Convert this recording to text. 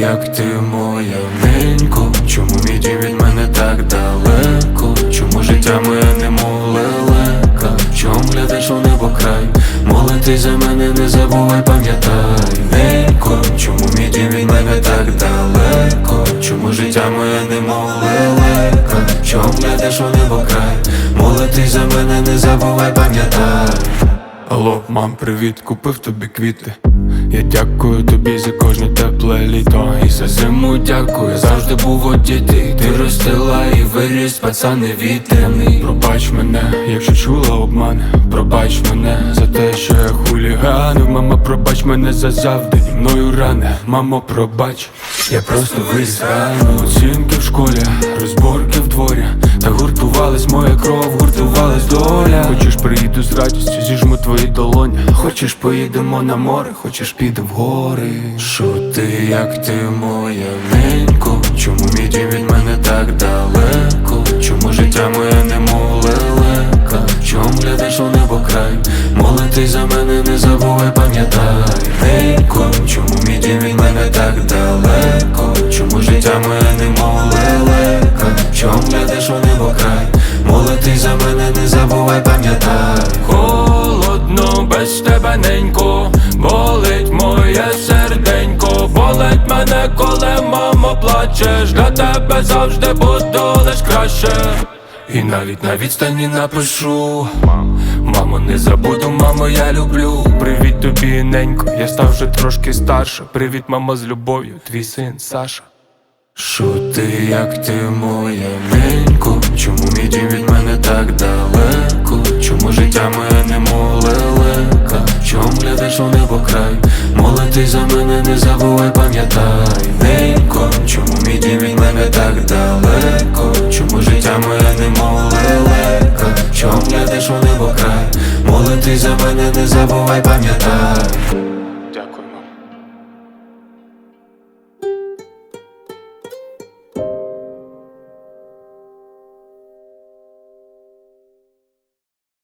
як ти моя ненько? Чому мій дім від мене так далеко? Чому життя моє немов лелека? Чом глядиш у небо край? Молитись за мене, не забувай, пам'ятай Ненько, чому мій дім від мене так далеко? Чому життя моє немов лелека? Чом глядиш у небо край? Молитись за мене, не забувай, пам'ятай Алло, мам, привіт, купив тобі квіти. Я дякую тобі за кожне тепле літо. І за зиму дякую, завжди був одітий. Діти Ти ростила і виріс, пацан невітряний Пробач Мама, пробач мене за завдані мною рани Мамо, пробач, я просто рано. Оцінки в школі, розборки в дворі. Та гуртувалась моя кров, гуртувалась доля. Хочеш приїду з радістю, зіжму твої долоні. Хочеш поїдемо на море, хочеш піду в гори. Що ти, як ти моя мене, не забувай, пам'ятай Ненько, чому мій дім від мене так далеко? Чому життя моє немов лелека? Чом глядиш у небо край? Молитись за мене, не забувай, пам'ятай Холодно без тебе ненько, болить моє серденько, болить мене, коли мамо плачеш, для тебе завжди буду лиш краще. І навіть на відстані напишу Мамо, не забуду, мамо, я люблю Привіт тобі, ненько, я став вже трошки старше Привіт, мама, з любов'ю, твій син Саша що ти, як ти моя ненько? Чому мій дім від мене так далеко? Чому життя моє немов лелека? Чом глядиш у небо край? Молитись за мене, не забувай, пам'ятай Ненько, чому мій дім від мене так далеко? Край? Молитись за мене, не забувай, пам'ятай